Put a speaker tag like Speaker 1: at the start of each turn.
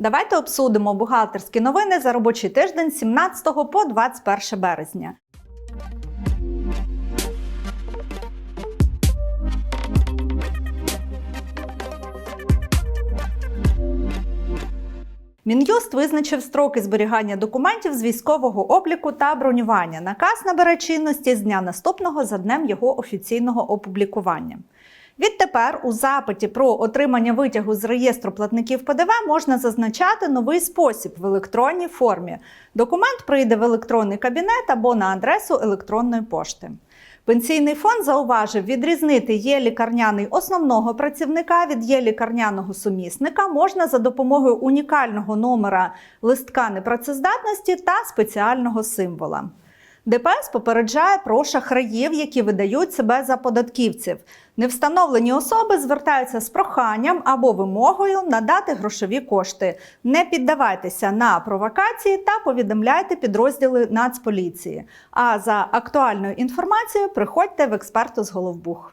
Speaker 1: Давайте обсудимо бухгалтерські новини за робочий тиждень з 17 по 21 березня. Мін'юст визначив строки зберігання документів з військового обліку та бронювання. Наказ набере чинності з дня наступного за днем його офіційного опублікування. Відтепер у запиті про отримання витягу з реєстру платників ПДВ можна зазначати новий спосіб в електронній формі. Документ прийде в електронний кабінет або на адресу електронної пошти. Пенсійний фонд зауважив відрізнити є лікарняний основного працівника від є лікарняного сумісника можна за допомогою унікального номера листка непрацездатності та спеціального символа. ДПС попереджає про шахраїв, які видають себе за податківців. Невстановлені особи звертаються з проханням або вимогою надати грошові кошти. Не піддавайтеся на провокації та повідомляйте підрозділи Нацполіції. А за актуальною інформацією приходьте в експерту з Головбух.